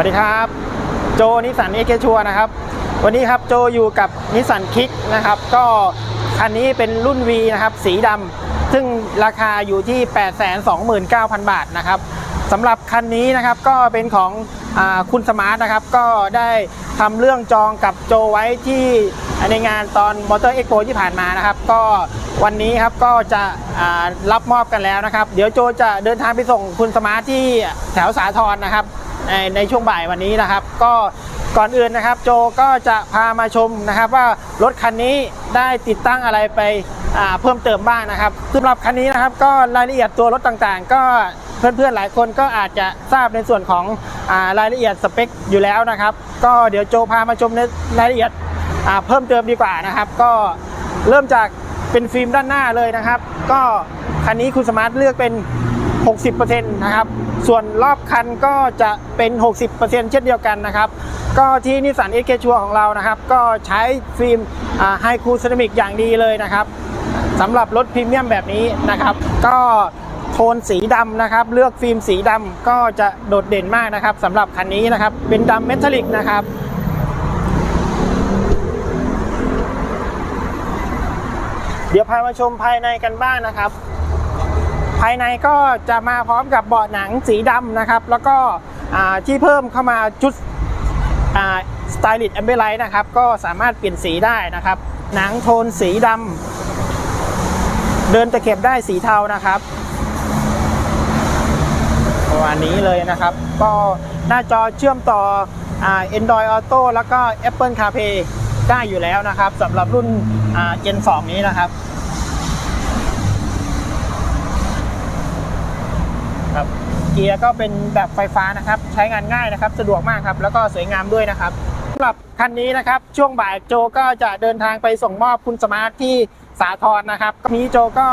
วัสดีครับ โจนิสันเอเกชัวนะครับ วันนี้ครับโจอยู่กับนิสสันคิกนะครับ ก็คันนี้เป็นรุ่น V นะครับ สีดำซึ่งราคาอยู่ที่ 829,000 บาทนะครับสำหรับคันนี้นะครับก็เป็นของอคุณสมาร์ทนะครับ ก็ได้ทำเรื่องจองกับโจไว้ที่ในงานตอนมอเตอร์เอ็กโปที่ผ่านมานะครับ ก็วันนี้ครับก็จะรับมอบกันแล้วนะครับ เดี๋ยวโจจะเดินทางไปส่งคุณสมาร์ทที่แถวสาทรนะครับ ในในช่วงบ่ายวันนี้นะครับ ก็ก่อนอื่นนะครับ โจก็จะพามาชมนะครับว่ารถคันนี้ได้ติดตั้งอะไรไปเพิ่มเติมบ้างนะครับสำหรับคันนี้นะครับก็รายละเอียดตัวรถต่างๆ ก็เพื่อนๆหลายคนก็อาจจะทราบในส่วนของอารายละเอียดสเปคอยู่แล้วนะครับ ก็เดี๋ยวโจพามาชมในรายละเอียดเพิ่มเติมดีกว่านะครับ ก็เริ่มจากเป็นฟิล์มด้านหน้าเลยนะครับ ก็คันนี้คุณสมาร์ทเลือกเป็น 60%นะครับ ส่วนรอบคันก็จะเป็น 60%เช่นเดียวกันนะครับ ก็ที่นิสสันเอเกชัวของเรานะครับ ก็ใช้ฟิล์มไฮคูเซรามิกอย่างดีเลยนะครับสำหรับรถพรีเมียมแบบนี้นะครับ ก็โทนสีดำนะครับ เลือกฟิล์มสีดำก็จะโดดเด่นมากนะครับสำหรับคันนี้นะครับ เป็นดำเมทัลลิกนะครับเดี๋ยวพามาชมภายในกันบ้างนะครับ ภายในก็จะมาพร้อมกับเบาะหนังสีดำนะครับ แล้วก็ที่เพิ่มเข้ามาชุดสไตลิ s ์แอมเบลไลท์นะครับ ก็สามารถเปลี่ยนสีได้นะครับ หนังโทนสีดำเดินตะเข็บได้สีเทานะครับประมาณนี้เลยนะครับ ก็หน้าจอเชื่อมต่ออ Android Auto แล้วก็ Apple CarPlay ได้อยู่แล้วนะครับสำหรับรุ่น Gen 2นี้นะครับ เกียร์ก็เป็นแบบไฟฟ้านะครับ ใช้งานง่ายนะครับ สะดวกมากครับ แล้วก็สวยงามด้วยนะครับสำหรับคันนี้นะครับ ช่วงบ่ายโจก็จะเดินทางไปส่งมอบคุณสมาร์ทที่สาทรนะครับก็มีโจก็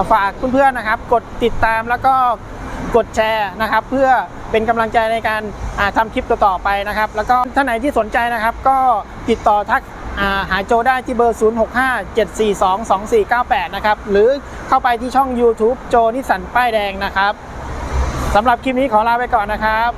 าฝากเพื่อนๆนะครับ กดติดตามแล้วก็กดแชร์นะครับ เพื่อเป็นกำลังใจในการาทำคลิปต่อๆไปนะครับ แล้วก็ท่านไหนที่สนใจนะครับ ก็ติดต่อทักาหาโจได้ที่เบอร์ 0657422498 นะครับ หรือเข้าไปที่ช่อง YouTube โจนิสันป้ายแดงนะครับ สำหรับคลิปนี้ขอลาไปก่อนนะครับ